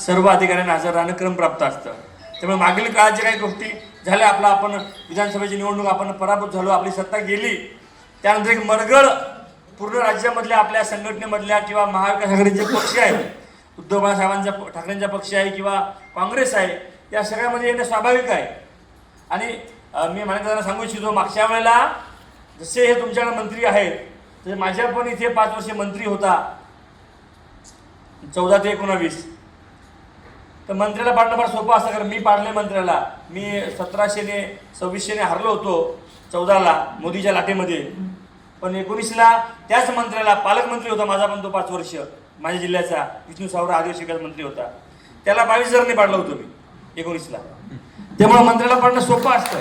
सर्व अधिकाऱ्यांना हजर राहणं क्रमप्राप्त असतं. त्यामुळे मागील काळात जे काही गोष्टी झाल्या आपला आपण विधानसभेची निवडणूक आपण पराभूत झालो आपली सत्ता गेली त्यानंतर एक मरगळ पूर्ण राज्यामधल्या आपल्या संघटनेमधल्या किंवा महाविकास आघाडीचे पक्ष आहेत उद्धव बाळासाहेबांचा ठाकरेंचा पक्ष आहे किंवा काँग्रेस आहे या सगळ्यामध्ये येणं स्वाभाविक आहे. आणि मी मला सांगू इच्छितो मागच्या वेळेला जसे हे तुमच्याकडे मंत्री आहेत तसे माझ्या पण इथे पाच वर्षे मंत्री होता. चौदा ते एकोणावीस. तर मंत्र्याला पाडणं फार सोपं असतं कारण मी पाडले मंत्र्याला. मी सतराशेने सव्वीसशेने हरलो होतो चौदाला मोदीच्या लाटेमध्ये. पण एकोणीसला त्याच मंत्र्याला पालकमंत्री होता माझा पण तो पाच वर्ष माझ्या जिल्ह्याचा विष्णू सावरा आदिवासी विकास मंत्री होता. त्याला बावीस हजारने पाडलं होतं मी एकोणीसला. त्यामुळे मंत्र्याला पाडणं सोपं असतं.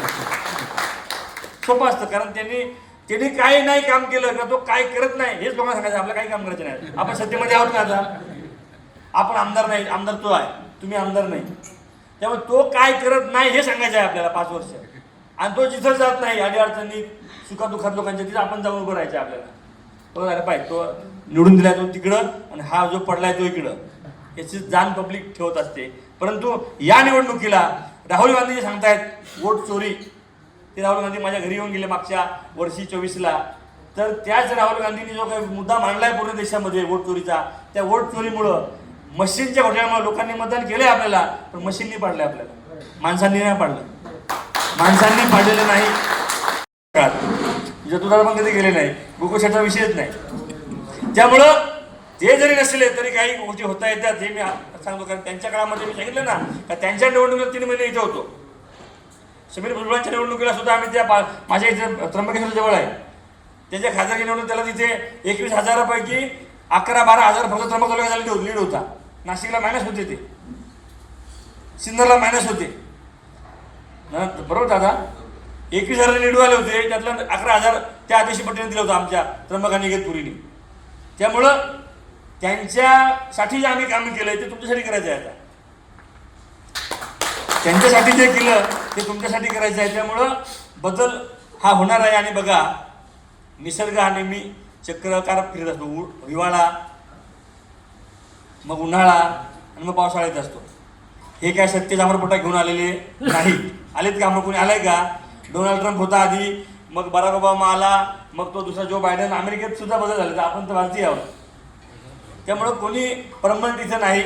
सोपं असतं कारण त्यांनी त्यांनी काय नाही काम केलं किंवा तो काय करत नाही हेच लोकांना सांगायचं आपलं काही काम करायचं नाही. आपण सत्तेमध्ये आहोत ना आता? आपण आमदार नाही आमदार तो आहे. तुम्ही आमदार नाही. त्यामुळे तो काय करत नाही हे सांगायचं आहे आपल्याला पाच वर्ष. आणि तो जिथं जात नाही अडी अडचणी सुखादुखात लोकांच्या तिथं आपण जाऊन उभं राहायचं आपल्याला. तो अरे पाहिजे तो निवडून दिलाय तो तिकडं आणि हा जो पडलाय तो इकडं. याची जाण पब्लिक ठेवत असते. परंतु या निवडणुकीला राहुल गांधी जे सांगतायत वोट चोरी. ते राहुल गांधी माझ्या घरी येऊन गेले मागच्या वर्षी चोवीसला. तर त्याच राहुल गांधींनी जो काही मुद्दा मांडलाय पूर्ण देशामध्ये वोट चोरीचा त्या वोट चोरीमुळं मशीनच्या घोटाळ्यामुळे लोकांनी मतदान केलंय आपल्याला पण मशीननी पाडलंय आपल्याला. माणसांनी नाही पाडलं. माणसांनी पाडलेलं नाही. जतुदार पण कधी गेले नाही. गोकुशाचा विषयच नाही. त्यामुळं ते जरी नसले तरी काही गोष्टी होता येतात. हे मी सांगतो कारण त्यांच्या काळामध्ये मी सांगितलं ना का त्यांच्या निवडणुकीला तीन महिने इथे होतो. समीर भुजबळांच्या निवडणुकीला सुद्धा आम्ही त्या पा- माझ्या इथे त्र्यंबकेश्वर जवळ आहे. त्याच्या खासदारकी निवडणूक त्याला तिथे एकवीस हजारापैकी अकरा बारा हजार फक्त त्र्यंबक तालुक्याचा लीड होता. नाशिकला मायनस होते ते. सिन्नरला मायनस होते. बरोबर दादा. एकवीस हजार निडू आले होते त्यातलं अकरा हजार त्या आदेशी पट्टीने दिलं होतं आमच्या त्र्यंबक घेत इगतपुरीने. त्यामुळं त्यांच्यासाठी जे आम्ही काम केलं ते तुमच्यासाठी करायचं आहे आता. त्यांच्यासाठी जे केलं ते तुमच्यासाठी करायचं आहे. त्यामुळं बदल हा होणार आहे. आणि बघा निसर्ग हा नेहमी चक्रकार फिरत असतो. उ- हिवाळा मग उन्हाळा आणि मग पावसाळा येत असतो. हे काय सत्य अमरपटा घेऊन आलेले नाही. आलेत का मग कोणी? आलंय का? डोनाल्ड ट्रम्प होता आधी मग बराक ओबामा आला मग तो दुसरा जो बायडन अमेरिकेत सुद्धा बदल झाले तर आपण तर भारतीय आहोत. त्यामुळं कोणी परमनंट इथं नाही.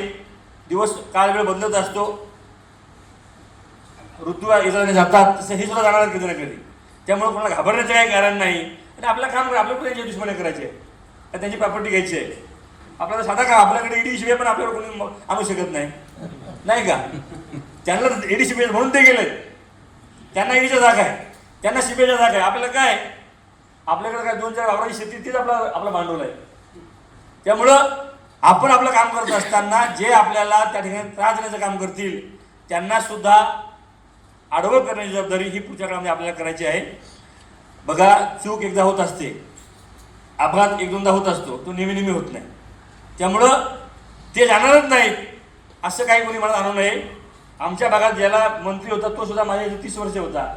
दिवस काळ वेळ बदलत असतो. ऋतू येताना जातात तसं हे सुद्धा जाणार कधी ना कधी. त्यामुळे कोणाला घाबरण्याचं काही कारण नाही. आणि आपलं काम करा आपल्याला त्यांच्या दुश्मने करायचे त्यांची प्रॉपर्टी घ्यायची आहे आपल्याला साधा का? आपल्याकडे ईडी शिवाय पण आपल्याला कोणी आणू शकत नाही. नाही का? त्यांना ईडी शिवाय म्हणजे म्हणून ते गेले त्यांना ईडीचा जाग आहे. त्यांना शिबेचा जाग आहे. आपल्याला काय? आपल्याकडे काय दोन चार वावराची शेती तीच आपला आपलं भांडवल आहे. त्यामुळं आपण आपलं काम करत असताना जे आपल्याला त्या ठिकाणी त्रास देण्याचं काम करतील त्यांना सुद्धा आडवं करण्याची जबाबदारी ही पुढच्या काळामध्ये आपल्याला करायची आहे. बघा चूक एकदा होत असते. अपघात एक दोनदा होत असतो. तो नेहमी नेहमी होत नाही. त्यामुळं ते जाणारच नाहीत. असं काही कोणी मला आणू नये. आमच्या भागात ज्याला मंत्री होता तो सुद्धा माझ्या इथे तीस वर्ष होता.